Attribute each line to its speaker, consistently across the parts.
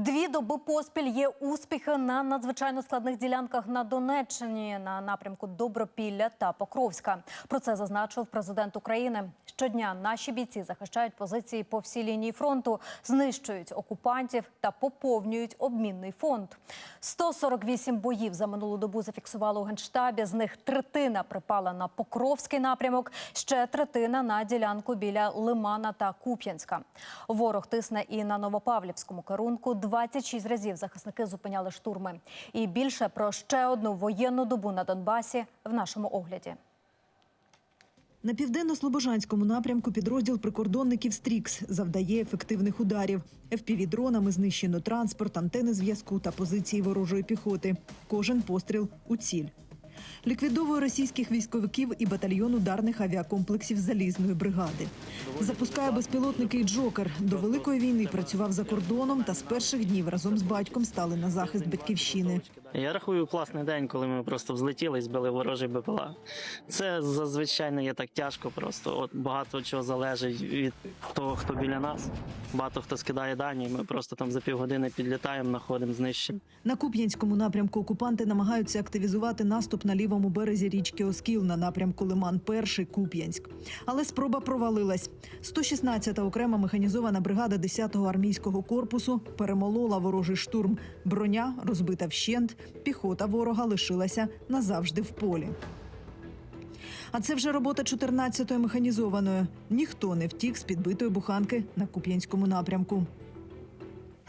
Speaker 1: Дві доби поспіль є успіхи на надзвичайно складних ділянках на Донеччині на напрямку Добропілля та Покровська. Про це зазначив президент України. Щодня наші бійці захищають позиції по всій лінії фронту, знищують окупантів та поповнюють обмінний фонд. 148 боїв за минулу добу зафіксували у генштабі. З них третина припала на Покровський напрямок, ще третина на ділянку біля Лимана та Куп'янська. Ворог тисне і на Новопавлівському керунку. 26 разів захисники зупиняли штурми. І більше про ще одну воєнну добу на Донбасі в нашому огляді.
Speaker 2: На південно-слобожанському напрямку підрозділ прикордонників Стрікс завдає ефективних ударів. ФПВ-дронами знищено транспорт, антени зв'язку та позиції ворожої піхоти. Кожен постріл у ціль. Ліквідовує російських військовиків і батальйон ударних авіакомплексів залізної бригади. Запускає безпілотники і Джокер. До великої війни працював за кордоном та з перших днів разом з батьком стали на захист батьківщини.
Speaker 3: Я рахую класний день, коли ми просто взлетіли і збили ворожий БПЛА. Це зазвичай не є так тяжко. Просто от багато чого залежить від того, хто біля нас. Багато хто скидає дані. Ми просто там за півгодини підлітаємо, знаходимо, знищимо.
Speaker 2: На Куп'янському напрямку окупанти намагаються активізувати наступ на лівому березі річки Оскіл на напрямку Лиман 1 Куп'янськ. Але спроба провалилась. 116-та окрема механізована бригада 10-го армійського корпусу перемолола ворожий штурм. Броня розбита вщент, піхота ворога лишилася назавжди в полі. А це вже робота 14-ї механізованої. Ніхто не втік з підбитої буханки на Куп'янському напрямку.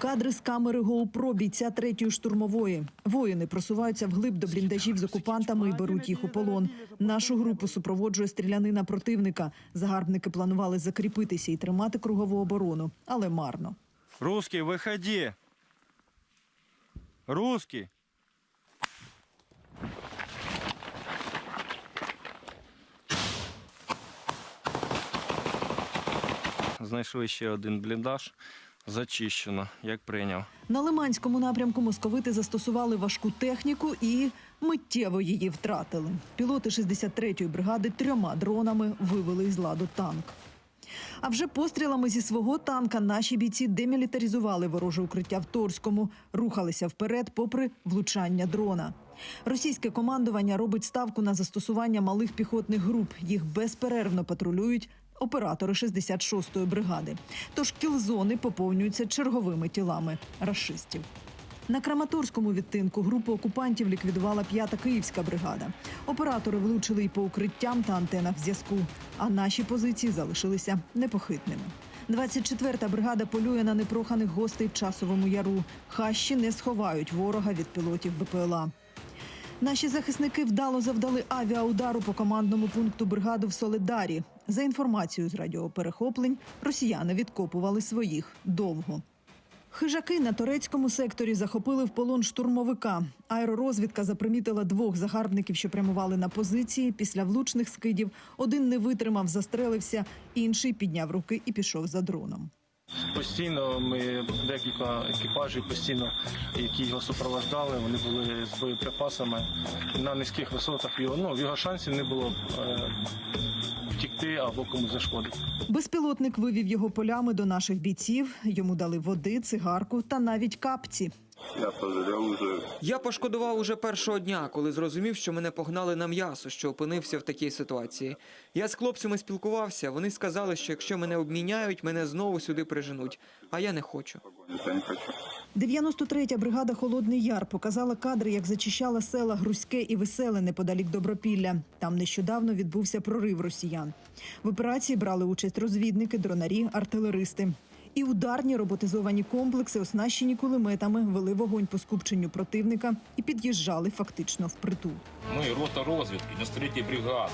Speaker 2: Кадри з камери GoPro бійця третьої штурмової. Воїни просуваються вглиб до бліндажів з окупантами і беруть їх у полон. Нашу групу супроводжує стрілянина противника. Загарбники планували закріпитися і тримати кругову оборону, але марно.
Speaker 4: Русский, выходи! Русский! Знайшли ще один бліндаж. Зачищено, як прийняв.
Speaker 2: На Лиманському напрямку московити застосували важку техніку і миттєво її втратили. Пілоти 63-ї бригади трьома дронами вивели із ладу танк. А вже пострілами зі свого танка наші бійці демілітаризували вороже укриття в Торському, рухалися вперед, попри влучання дрона. Російське командування робить ставку на застосування малих піхотних груп. Їх безперервно патрулюють оператори 66-ї бригади. Тож кілзони поповнюються черговими тілами рашистів. На Краматорському відтинку групу окупантів ліквідувала п'ята київська бригада. Оператори влучили й по укриттям та антенах зв'язку, а наші позиції залишилися непохитними. 24-та бригада полює на непроханих гостей в часовому яру. Хащі не сховають ворога від пілотів БПЛА. Наші захисники вдало завдали авіаудару по командному пункту бригади в Солидарі. За інформацією з радіоперехоплень, росіяни відкопували своїх довго. Хижаки на турецькому секторі захопили в полон штурмовика. Аеророзвідка запримітила двох загарбників, що прямували на позиції. Після влучних скидів один не витримав, застрелився, інший підняв руки і пішов за дроном.
Speaker 5: Постійно ми декілька екіпажів постійно, які його супроводжали, вони були з боєприпасами на низьких висотах. Його ну його шансів не було е, втікти або комусь зашкодити.
Speaker 2: Безпілотник вивів його полями до наших бійців. Йому дали води, цигарку та навіть капці.
Speaker 6: Я пожалел уже.
Speaker 7: Я пошкодував уже першого дня, коли зрозумів, що мене погнали на м'ясо, що опинився в такій ситуації. Я з хлопцями спілкувався. Вони сказали, що якщо мене обміняють, мене знову сюди приженуть. А я не хочу.
Speaker 6: Я не хочу.
Speaker 2: 93-я бригада Холодний Яр показала кадри, як зачищала села Грузьке і Веселе неподалік Добропілля. Там нещодавно відбувся прорив росіян. В операції брали участь розвідники, дронарі, артилеристи. І ударні роботизовані комплекси, оснащені кулеметами, вели вогонь по скупченню противника і під'їжджали фактично впритул.
Speaker 8: Ми, рота розвідки 93 бригади,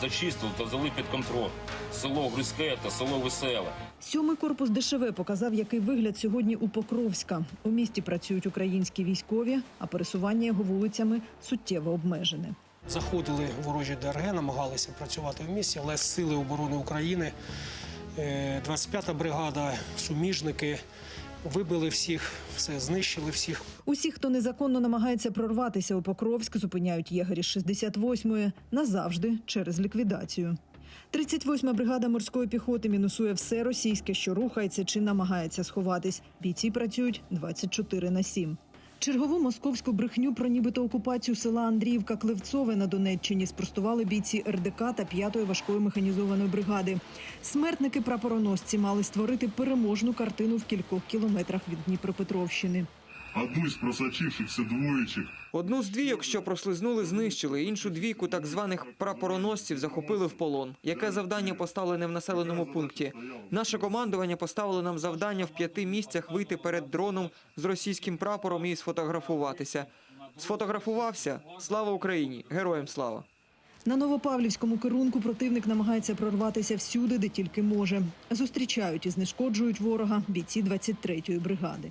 Speaker 8: зачистили та взяли під контроль село Гризьке та село Веселе.
Speaker 2: Сьомий корпус ДШВ показав, який вигляд сьогодні у Покровська. У місті працюють українські військові, а пересування його вулицями суттєво обмежене.
Speaker 9: Заходили ворожі ДРГ, намагалися працювати в місті, але Сили оборони України, 25-та бригада, суміжники вибили всіх, все знищили всіх.
Speaker 2: Усі, хто незаконно намагається прорватися у Покровськ, зупиняють єгері з 68-ї назавжди через ліквідацію. 38-ма бригада морської піхоти мінусує все російське, що рухається чи намагається сховатись. Бійці працюють 24 на 7. Чергову московську брехню про нібито окупацію села Андріївка Клевцове на Донеччині спростували бійці РДК та 5-ї важкої механізованої бригади. Смертники прапороносці мали створити переможну картину в кількох кілометрах від Дніпропетровщини.
Speaker 10: Одну із просочившихся двоєчок
Speaker 7: Одну з двійок, що прослизнули, знищили. Іншу двійку так званих прапороносців захопили в полон. Яке завдання поставлене в населеному пункті? Наше командування поставило нам завдання в п'яти місцях вийти перед дроном з російським прапором і сфотографуватися. Сфотографувався. Слава Україні! Героям слава!
Speaker 2: На Новопавлівському керунку противник намагається прорватися всюди, де тільки може. Зустрічають і знешкоджують ворога бійці 23-ї бригади.